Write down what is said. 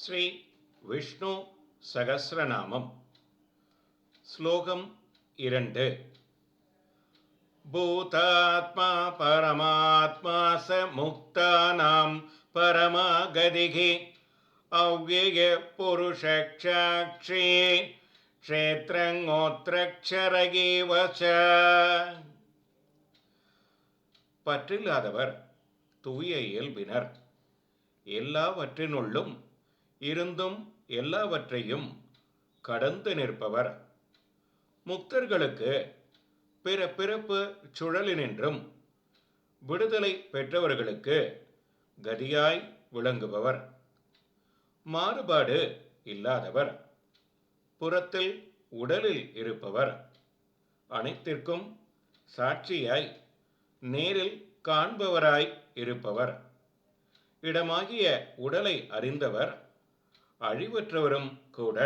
ஸ்ரீ விஷ்ணு சகசிரநாமம். ஸ்லோகம் இரண்டு. பூதாத்மா பரமாத்மா ச முக்தானாம் பரமாகதிகி. அவ்யய புருஷக்ஷாட்சி க்ஷேத்திரங்கோத்திரக்ஷரகீவ பற்றில்லாதவர் தூய இயல்பினர். எல்லாவற்றினுள்ளும் இருந்தும் எல்லாவற்றையும் கடந்து நிற்பவர். முக்தர்களுக்கு பிற பிறப்பு சுழலினின்றும் விடுதலை பெற்றவர்களுக்கு கதியாய் விளங்குபவர். மாறுபாடு இல்லாதவர். புறத்தில் உடலில் இருப்பவர். அனைத்திற்கும் சாட்சியாய் நேரில் காண்பவராய் இருப்பவர். இடமாகிய உடலை அறிந்தவர். அழிவற்றவரும் கூட.